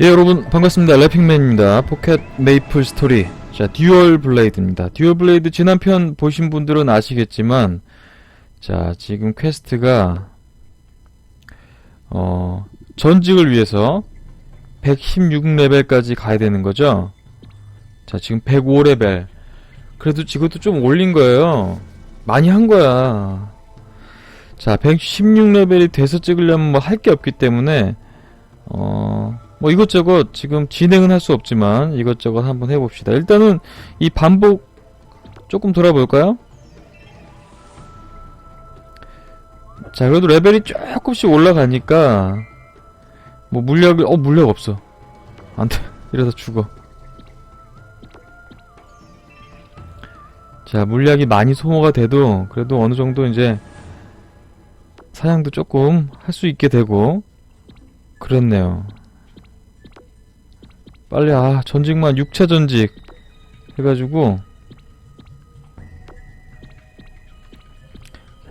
예 여러분 반갑습니다. 래핑맨입니다. 포켓 메이플 스토리. 자 듀얼 블레이드입니다. 듀얼 블레이드 지난 편 보신 분들은 아시겠지만 자 지금 퀘스트가 어 전직을 위해서 116레벨까지 가야 되는 거죠? 자 지금 105레벨. 그래도 이것도 좀 올린 거예요. 많이 한 거야. 자 116레벨이 돼서 찍으려면 뭐 할 게 없기 때문에 어, 뭐 이것저것 지금 진행은 할 수 없지만 이것저것 한번 해봅시다. 일단은 이 반복 조금 돌아볼까요? 자, 그래도 레벨이 조금씩 올라가니까 뭐 물약을 어 물약 없어. 안 돼. 이러다 죽어. 자, 물약이 많이 소모가 돼도 그래도 어느 정도 이제 사냥도 조금 할 수 있게 되고 그랬네요. 빨리 아 전직만 6차 전직 해가지고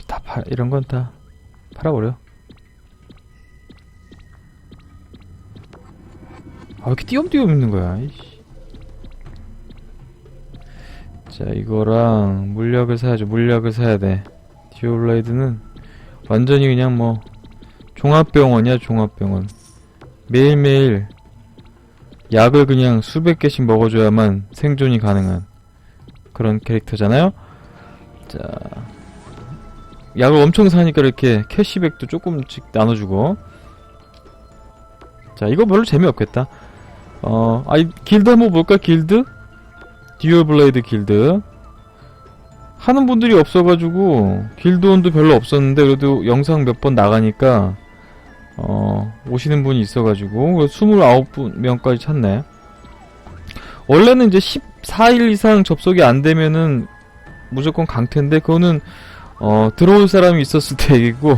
다 팔, 이런 건 다 팔아버려. 아, 왜 이렇게 띄엄띄엄 있는 거야, 이씨. 자, 이거랑 물약을 사야죠. 물약을 사야 돼. 디오블레이드는 완전히 그냥 뭐 종합병원이야, 종합병원. 매일매일 약을 그냥 수백 개씩 먹어줘야만 생존이 가능한 그런 캐릭터잖아요? 자. 약을 엄청 사니까 이렇게 캐시백도 조금씩 나눠주고. 자, 이거 별로 재미없겠다. 어, 아, 이 길드 한번 볼까, 길드? 듀얼 블레이드 길드. 하는 분들이 없어가지고, 길드원도 별로 없었는데, 그래도 영상 몇 번 나가니까, 어, 오시는 분이 있어가지고, 29명까지 찾네. 원래는 이제 14일 이상 접속이 안 되면은 무조건 강퇴인데, 그거는, 어, 들어올 사람이 있었을 때 얘기고,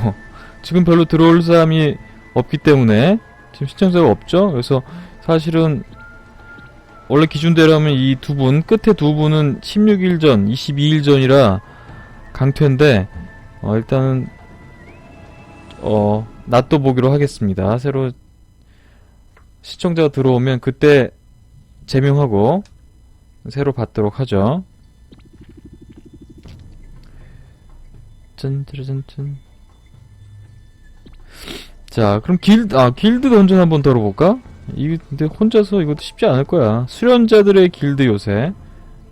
지금 별로 들어올 사람이 없기 때문에, 지금 시청자가 없죠? 그래서 사실은, 원래 기준대로라면 이 두 분, 끝에 두 분은 16일 전, 22일 전이라 강퇴인데, 어, 일단은, 어, 놔둬 보기로 하겠습니다. 새로 시청자가 들어오면 그때 제명하고 새로 받도록 하죠. 짠짜라짠짠. 자, 그럼 길드, 아, 길드 던전 한번 다뤄볼까? 이, 근데 혼자서 이것도 쉽지 않을 거야. 수련자들의 길드 요새.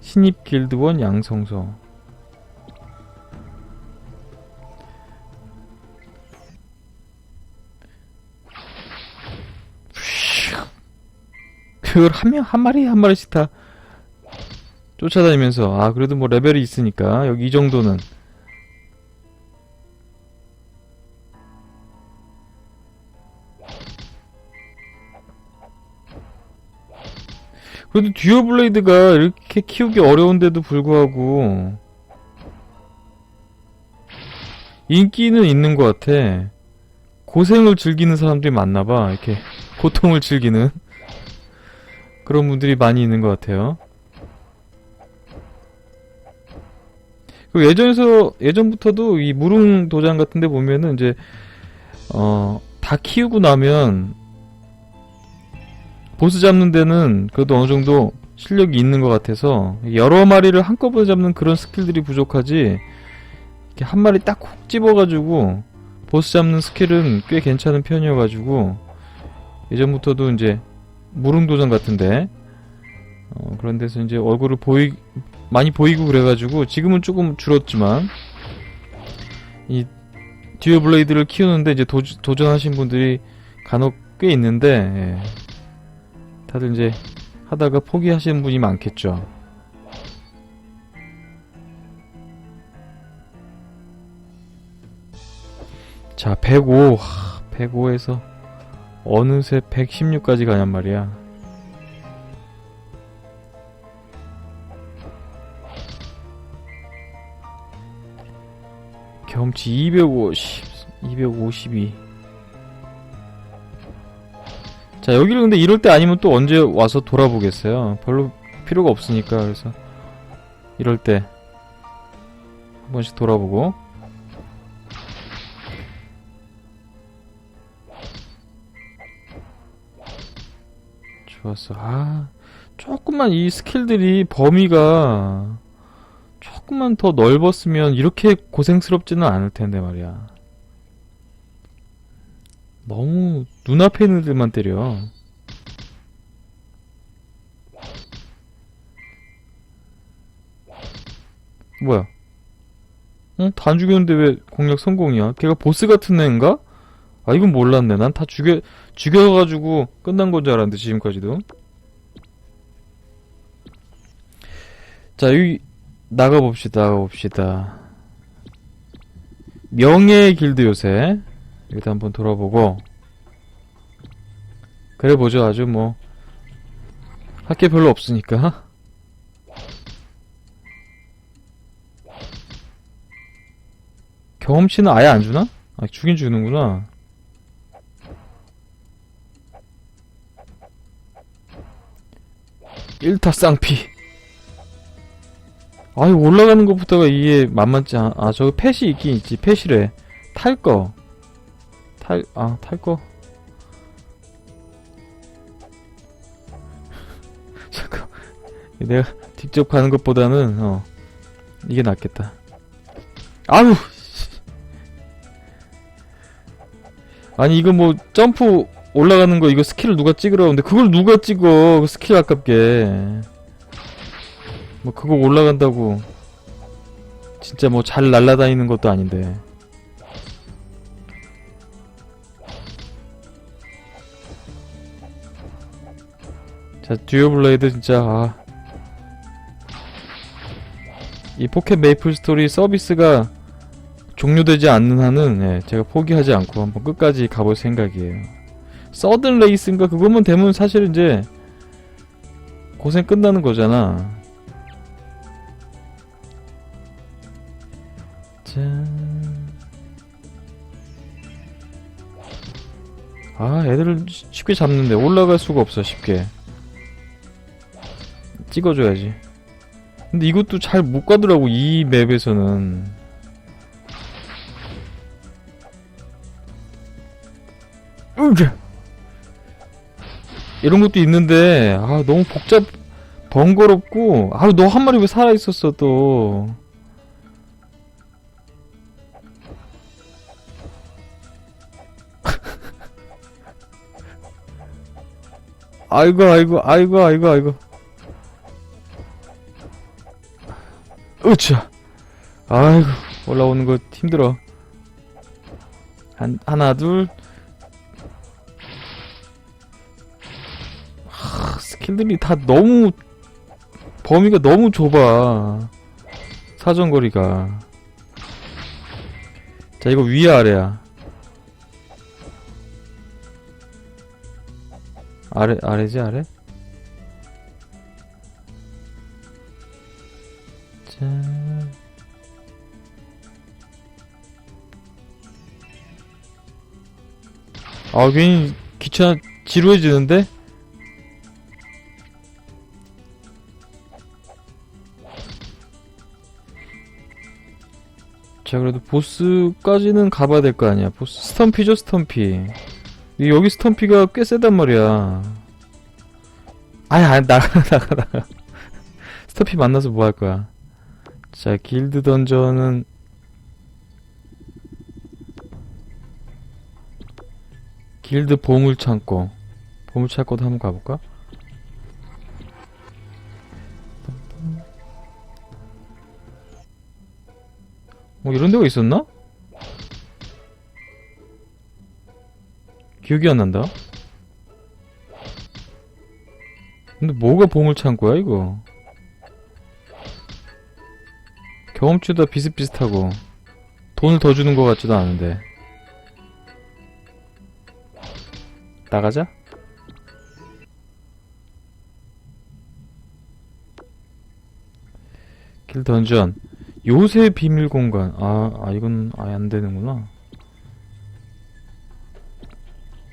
신입 길드원 양성소. 그걸 한 명, 한 마리, 한 마리씩 다 쫓아다니면서, 아, 그래도 뭐 레벨이 있으니까, 여기 이 정도는. 그래도 듀얼블레이드가 이렇게 키우기 어려운데도 불구하고, 인기는 있는 것 같아. 고생을 즐기는 사람들이 많나봐. 이렇게, 고통을 즐기는. 그런 분들이 많이 있는 것 같아요. 그 예전에서 예전부터도 이 무릉 도장 같은데 보면은 이제 어 다 키우고 나면 보스 잡는 데는 그래도 어느 정도 실력이 있는 것 같아서 여러 마리를 한꺼번에 잡는 그런 스킬들이 부족하지 한 마리 딱 콕 집어가지고 보스 잡는 스킬은 꽤 괜찮은 편이어가지고 예전부터도 이제 무릉도전 같은데 어, 그런 데서 이제 얼굴을 보이 많이 보이고 그래가지고 지금은 조금 줄었지만 이 듀얼 블레이드를 키우는데 이제 도, 도전하신 분들이 간혹 꽤 있는데 예. 다들 이제 하다가 포기하시는 분이 많겠죠. 자, 105. 105에서 어느새 116까지 가냔 말이야. 경치 250, 252. 자, 여기를 근데 이럴 때 아니면 또 언제 와서 돌아보겠어요. 별로 필요가 없으니까, 그래서. 이럴 때. 한 번씩 돌아보고. 좋았어. 아, 조금만 이 스킬들이 범위가 조금만 더 넓었으면 이렇게 고생스럽지는 않을 텐데 말이야. 너무 눈앞에 있는 애들만 때려. 뭐야? 어? 다안 죽였는데 왜 공략 성공이야? 걔가 보스 같은 애인가? 아, 이건 몰랐네. 난 다 죽여, 죽여가지고 끝난 건 줄 알았는데, 지금까지도. 자, 여기, 나가봅시다, 나가봅시다. 명예의 길드 요새. 여기도 한번 돌아보고. 그래 보죠, 아주 뭐. 할 게 별로 없으니까. 경험치는 아예 안 주나? 아, 주긴 주는구나. 일타 쌍피. 아이 올라가는 것부터가 이게 만만치 않. 아 저기 펫이 있긴 있지. 펫이래. 탈 거. 탈. 아 탈 거. 잠깐. 내가 직접 가는 것보다는 어 이게 낫겠다. 아유. 아니 이거 뭐 점프 올라가는 거 이거 스킬을 누가 찍으라고 근데 그걸 누가 찍어 그 스킬 아깝게 뭐 그거 올라간다고 진짜 뭐 잘 날아다니는 것도 아닌데 자 듀오블레이드 진짜 아. 이 포켓 메이플 스토리 서비스가 종료되지 않는 한은 예, 제가 포기하지 않고 한번 끝까지 가볼 생각이에요. 서든 레이스인가 그것만 되면 사실 이제 고생 끝나는 거잖아. 짠. 아, 애들을 쉬- 쉽게 잡는데 올라갈 수가 없어 쉽게. 찍어줘야지. 근데 이것도 잘 못 가더라고 이 맵에서는. 으쌰. 이런 것도 있는데 아 너무 복잡 번거롭고 아 너 한 마리 왜 살아 있었어 또. 아이고 아이고 아이고 아이고 아이고. 으쌰. 아이고 올라오는 거 힘들어. 한 하나 둘 스킬들이 다 너무 범위가 너무 좁아. 사정거리가. 자 이거 위야 아래야. 아래 아래지 아래? 짠 아, 괜히 귀찮아, 지루해지는데? 자 그래도 보스까지는 가봐야 될 거 아니야. 보스 스텀피죠 스텀피. 근데 여기 스텀피가 꽤 세단 말이야. 아니 아니 나가 나가 나가. 스텀피 만나서 뭐 할 거야? 자 길드 던전은 길드 보물창고. 보물창고도 한번 가볼까? 뭐 이런 데가 있었나? 기억이 안 난다. 근데 뭐가 보물창고야 이거? 경험치도 비슷비슷하고 돈을 더 주는 것 같지도 않은데 나가자. 길 던전 요새 비밀 공간. 아, 아 이건 아예 안 되는구나.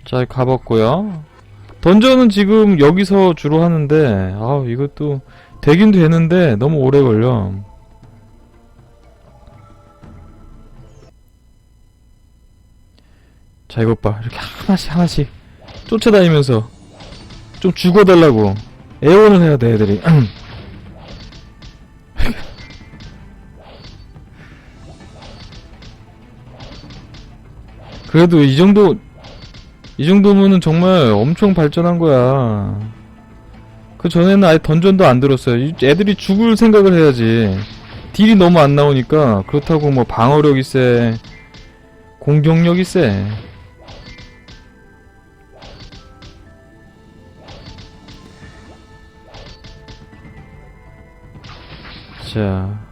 자, 가봤고요. 던전은 지금 여기서 주로 하는데, 아, 이것도 되긴 되는데 너무 오래 걸려. 자, 이것 봐. 이렇게 하나씩 하나씩 쫓아다니면서 좀 죽어달라고 애원을 해야 돼 애들이 그래도 이 정도 이 정도면은 정말 엄청 발전한 거야. 그 전에는 아예 던전도 안 들었어요. 이 애들이 죽을 생각을 해야지. 딜이 너무 안 나오니까 그렇다고 뭐 방어력이 세 공격력이 세. 자,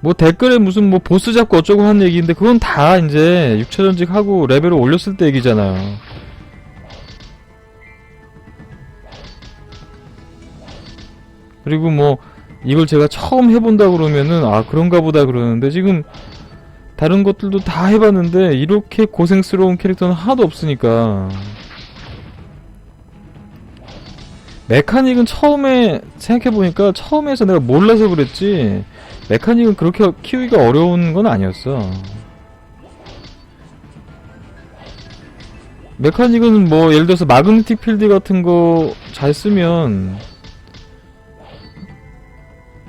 뭐 댓글에 무슨 뭐 보스 잡고 어쩌고 하는 얘기인데 그건 다 이제 6차 전직 하고 레벨을 올렸을 때 얘기잖아요. 그리고 뭐 이걸 제가 처음 해본다 그러면은 아 그런가 보다 그러는데 지금 다른 것들도 다 해봤는데 이렇게 고생스러운 캐릭터는 하나도 없으니까 메카닉은 처음에 생각해보니까 처음에서 내가 몰라서 그랬지 메카닉은 그렇게 키우기가 어려운 건 아니었어. 메카닉은 뭐 예를 들어서 마그네틱 필드 같은 거 잘 쓰면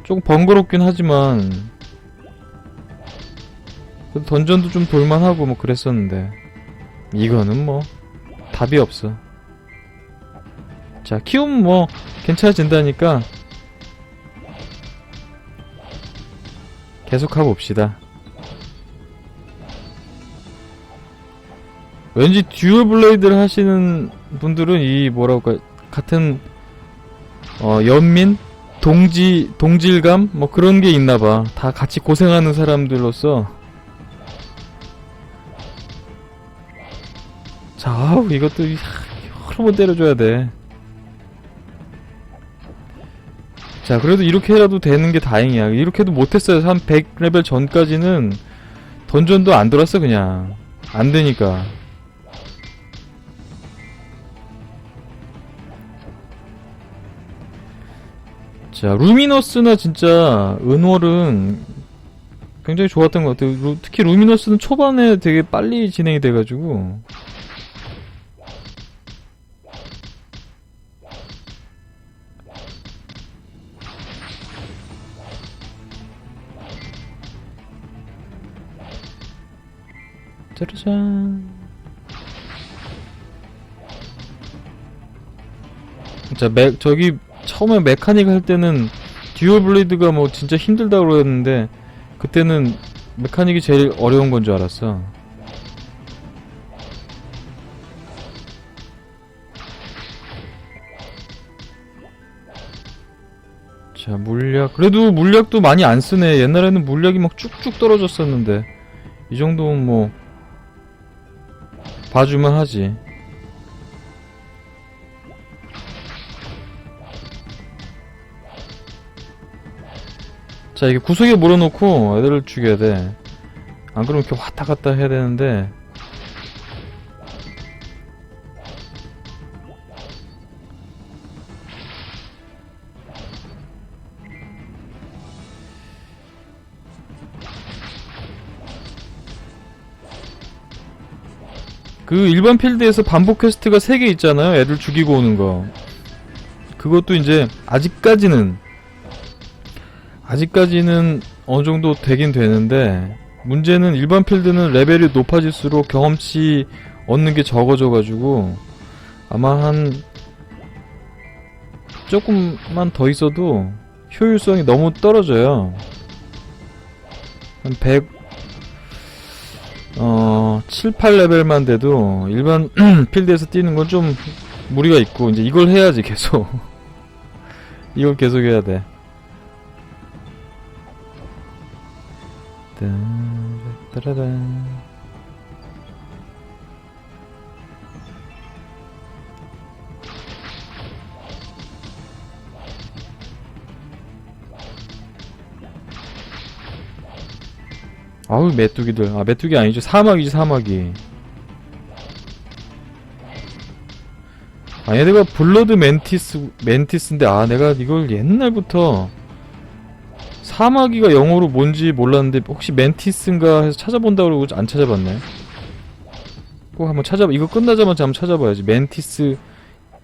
조금 번거롭긴 하지만 던전도 좀 돌만하고 뭐 그랬었는데 이거는 뭐 답이 없어. 자 키우면 뭐 괜찮아진다니까 계속 하고 봅시다. 왠지 듀얼 블레이드를 하시는 분들은 이 뭐라고 할까 같은 어 연민 동지 동질감? 뭐 그런 게 있나 봐. 다 같이 고생하는 사람들로서. 자 아우 이것도 이- 여러 번 때려줘야 돼 자, 그래도 이렇게라도 되는 게 다행이야. 이렇게도 못했어요. 한 100레벨 전까지는 던전도 안 돌았어, 그냥. 안 되니까. 자, 루미너스나 진짜 은월은 굉장히 좋았던 것 같아요. 루- 특히 루미너스는 초반에 되게 빨리 진행이 돼가지고. 짜라잔. 자, 메, 저기, 처음에 메카닉 할 때는 듀얼 블레이드가 뭐 진짜 힘들다고 그러는데, 그때는 메카닉이 제일 어려운 건 줄 알았어. 자, 물약. 그래도 물약도 많이 안 쓰네. 옛날에는 물약이 막 쭉쭉 떨어졌었는데. 이 정도면 뭐, 봐주면 하지. 자, 이게 구석에 몰아놓고 애들을 죽여야 돼. 안 그러면 이렇게 왔다 갔다 해야 되는데. 그 일반 필드에서 반복 퀘스트가 3개 있잖아요. 애들 죽이고 오는 거. 그것도 이제 아직까지는 아직까지는 어느 정도 되긴 되는데 문제는 일반 필드는 레벨이 높아질수록 경험치 얻는 게 적어져 가지고 아마 한 조금만 더 있어도 효율성이 너무 떨어져요. 한 100, 어, 7, 8레벨만 돼도 일반 필드에서 뛰는 건 좀 무리가 있고, 이제 이걸 해야지, 계속. 이걸 계속 해야 돼. 따라란. 아우 메뚜기들. 아 메뚜기 아니죠. 사막이지 사막이. 아 얘네가 블러드 멘티스 멘티스인데 아 내가 이걸 옛날부터 사마귀가 영어로 뭔지 몰랐는데 혹시 멘티스인가 해서 찾아본다 그러고 안 찾아봤네. 꼭 한번 찾아 이거 끝나자마자 한번 찾아봐야지. 멘티스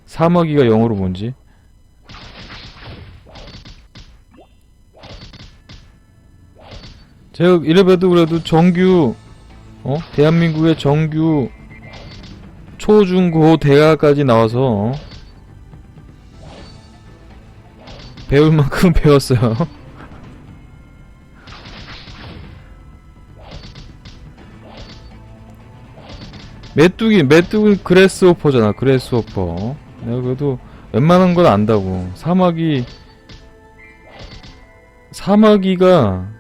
사마귀가 영어로 뭔지 제가 이래봬도 그래도 정규 어 대한민국의 정규 초중고 대학까지 나와서 어? 배울 만큼 배웠어요. 메뚜기, 메뚜기 그래스호퍼잖아, 그래스호퍼. 내가 그래도 웬만한 건 안다고. 사마귀, 사마귀가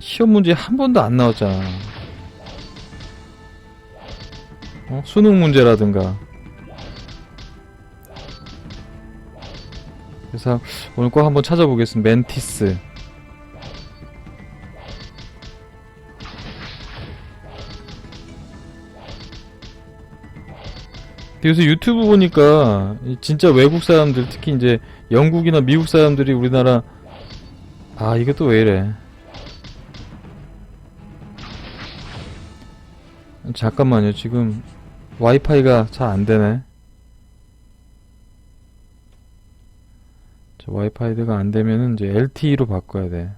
시험 문제 한 번도 안 나왔잖아. 어? 수능 문제라든가. 그래서 오늘 꼭 한번 찾아보겠습니다. 멘티스. 요새 유튜브 보니까 이 진짜 외국 사람들 특히 이제 영국이나 미국 사람들이 우리나라 아 이게 또 왜 이래 잠깐만요 지금 와이파이가 잘 안되네 저 와이파이가 안되면은 이제 LTE로 바꿔야 돼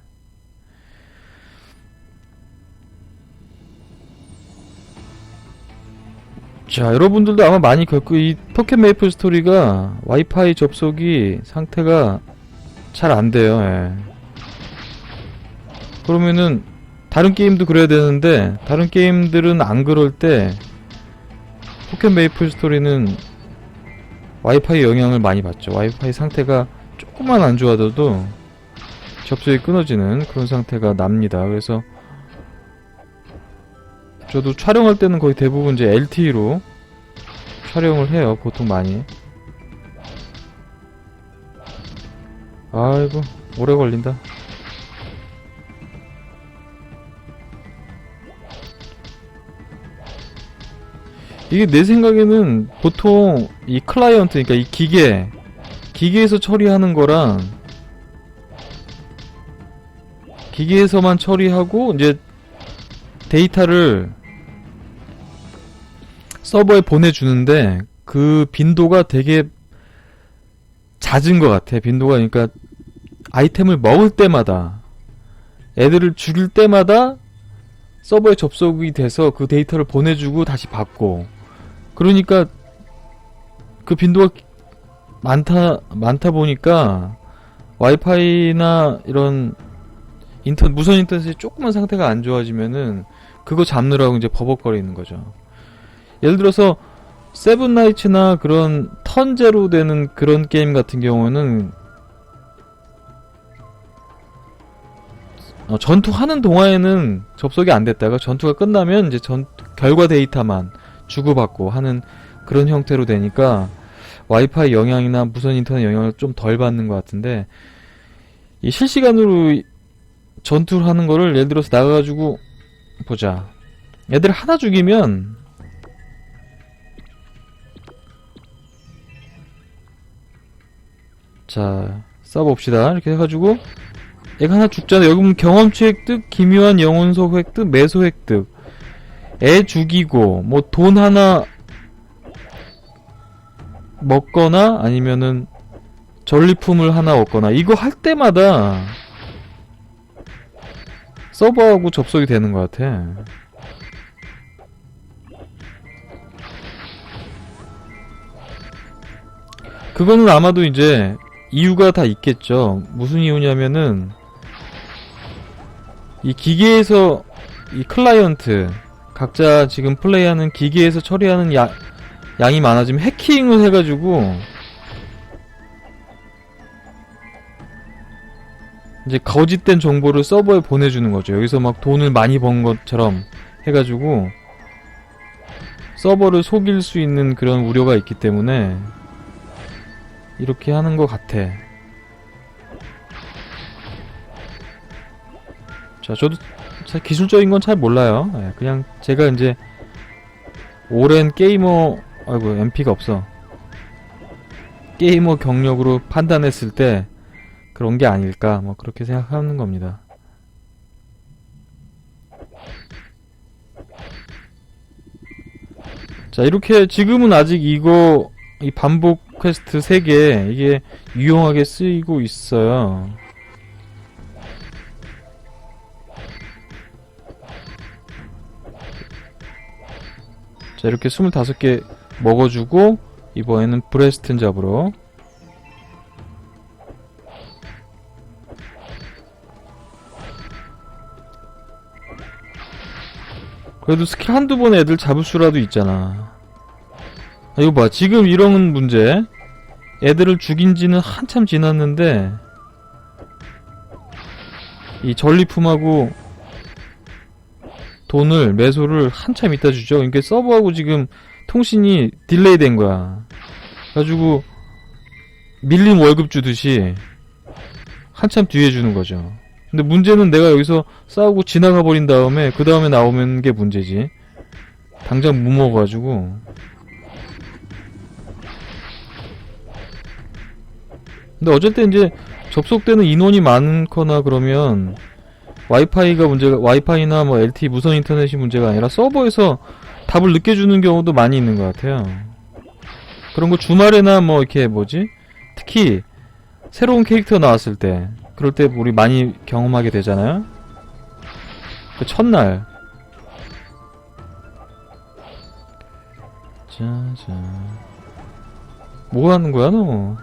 자, 여러분들도 아마 많이 겪고 이 포켓 메이플 스토리가 와이파이 접속이 상태가 잘 안 돼요. 예. 그러면은 다른 게임도 그래야 되는데 다른 게임들은 안 그럴 때 포켓 메이플 스토리는 와이파이 영향을 많이 받죠. 와이파이 상태가 조금만 안 좋아져도 접속이 끊어지는 그런 상태가 납니다. 그래서 저도 촬영할 때는 거의 대부분 이제 LTE로 촬영을 해요. 보통 많이. 아이고, 오래 걸린다. 이게 내 생각에는 보통 이 클라이언트, 그러니까 이 기계, 기계에서 처리하는 거랑 기계에서만 처리하고 이제 데이터를 서버에 보내주는데 그 빈도가 되게 잦은 것 같아. 빈도가 그러니까 아이템을 먹을 때마다 애들을 죽일 때마다 서버에 접속이 돼서 그 데이터를 보내주고 다시 받고 그러니까 그 빈도가 많다 많다 보니까 와이파이나 이런 인터넷 무선 인터넷이 조금만 상태가 안 좋아지면은 그거 잡느라고 이제 버벅거리는 거죠. 예를 들어서 세븐나이츠나 그런 턴제로 되는 그런 게임 같은 경우는 어, 전투하는 동안에는 접속이 안 됐다가 전투가 끝나면 이제 전 결과 데이터만 주고받고 하는 그런 형태로 되니까 와이파이 영향이나 무선 인터넷 영향을 좀 덜 받는 것 같은데 이 실시간으로 전투를 하는 거를 예를 들어서 나가가지고 보자. 애들 하나 죽이면 자 써봅시다. 이렇게 해가지고 애가 하나 죽잖아. 여기 보면 경험치 획득 기묘한 영혼석 획득 매소 획득 애 죽이고 뭐 돈 하나 먹거나 아니면은 전리품을 하나 얻거나 이거 할 때마다 서버하고 접속이 되는 것 같아 그거는 아마도 이제 이유가 다 있겠죠. 무슨 이유냐면은 이 기계에서 이 클라이언트 각자 지금 플레이하는 기계에서 처리하는 야, 양이 많아지면 해킹을 해가지고 이제 거짓된 정보를 서버에 보내주는 거죠. 여기서 막 돈을 많이 번 것처럼 해가지고 서버를 속일 수 있는 그런 우려가 있기 때문에 이렇게 하는 것 같아. 자, 저도 자, 기술적인 건 잘 몰라요. 예, 그냥 제가 이제 오랜 게이머, 아이고 MP가 없어. 게이머 경력으로 판단했을 때 그런 게 아닐까, 뭐 그렇게 생각하는 겁니다. 자, 이렇게 지금은 아직 이거 이 반복 퀘스트 3개 이게 유용하게 쓰이고 있어요. 자, 이렇게 25개 먹어주고, 이번에는 브레스튼 잡으러. 그래도 스킬 한두 번에 애들 잡을 수라도 있잖아. 아, 이거 봐. 지금 이런 문제. 애들을 죽인 지는 한참 지났는데, 이 전리품하고 돈을, 매소를 한참 이따 주죠. 그러니까 서버하고 지금 통신이 딜레이 된 거야. 그래가지고, 밀림 월급 주듯이 한참 뒤에 주는 거죠. 근데 문제는 내가 여기서 싸우고 지나가 버린 다음에, 그 다음에 나오는 게 문제지. 당장 못 먹어가지고. 근데 때 이제 접속되는 인원이 많거나 그러면 와이파이가 문제가 와이파이나 뭐 LTE 무선 인터넷이 문제가 아니라 서버에서 답을 늦게 주는 경우도 많이 있는 것 같아요. 그런 거 주말에나 뭐 이렇게 뭐지? 특히 새로운 캐릭터 나왔을 때 그럴 때 우리 많이 경험하게 되잖아요. 그 첫날 자자 뭐 하는 거야 너?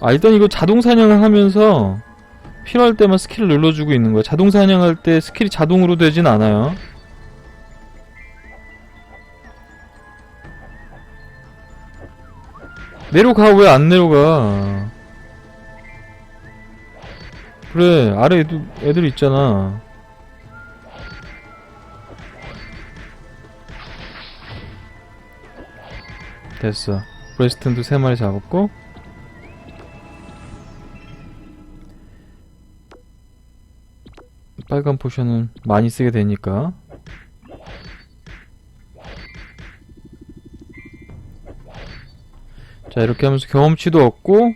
아 일단 이거 자동 사냥을 하면서 필요할 때만 스킬을 눌러주고 있는 거야. 자동 사냥할 때 스킬이 자동으로 되진 않아요. 내려가 왜 안 내려가? 그래 아래 애들, 애들 있잖아. 됐어. 브레스튼도 3마리 잡았고 빨간 포션은 많이 쓰게 되니까. 자 이렇게 하면서 경험치도 얻고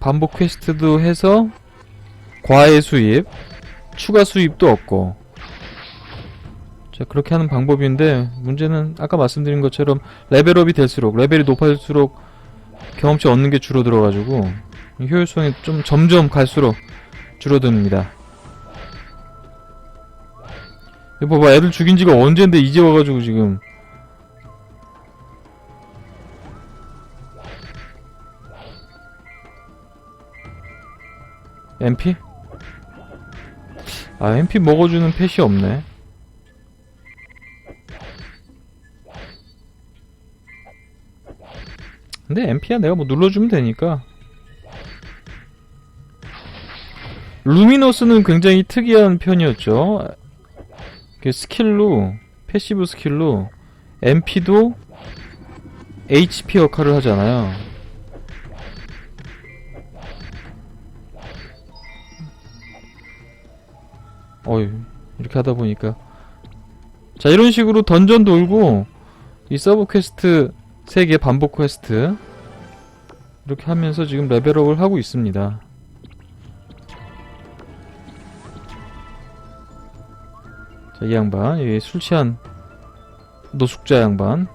반복 퀘스트도 해서 과외 수입 추가 수입도 얻고. 자 그렇게 하는 방법인데 문제는 아까 말씀드린 것처럼 레벨업이 될수록 레벨이 높아질수록 경험치 얻는 게 줄어들어가지고 효율성이 좀 점점 갈수록 줄어듭니다. 이거 봐봐, 애들 죽인 지가 언젠데 이제 와가지고 지금. MP? 아, MP 먹어주는 펫이 없네. 근데 MP야 내가 뭐 눌러주면 되니까. 루미너스는 굉장히 특이한 편이었죠. 그 스킬로 패시브 스킬로 MP도 HP 역할을 하잖아요. 어이 이렇게 하다 보니까 자 이런 식으로 던전 돌고 이 서브 퀘스트 3개 반복 퀘스트 이렇게 하면서 지금 레벨업을 하고 있습니다. 자, 이 양반, 이술 취한 노숙자 양반.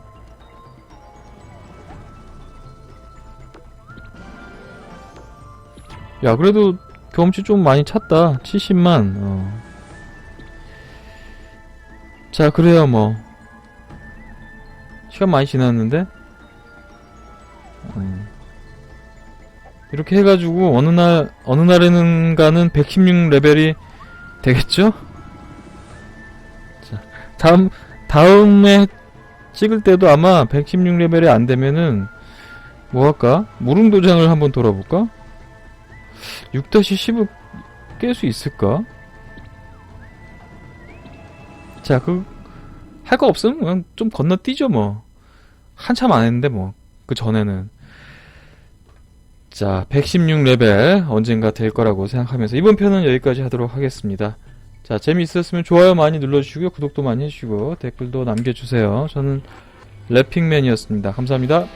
야, 그래도 경험치 좀 많이 찼다. 70만. 어. 자, 그래요, 뭐. 시간 많이 지났는데? 음. 이렇게 해가지고, 어느 날, 어느 날에는가는 116레벨이 되겠죠? 다음 다음에 찍을 때도 아마 116레벨이 안 되면은 뭐 할까? 무릉 도장을 한번 돌아볼까? 6-10을 깰 수 있을까? 자, 그 할 거 없으면 그냥 좀 건너뛰죠 뭐. 한참 안 했는데 뭐. 그 전에는 자, 116레벨 언젠가 될 거라고 생각하면서 이번 편은 여기까지 하도록 하겠습니다. 자, 재미있었으면 좋아요 많이 눌러주시고요. 구독도 많이 해주시고 댓글도 남겨주세요. 저는 래핑맨이었습니다. 감사합니다.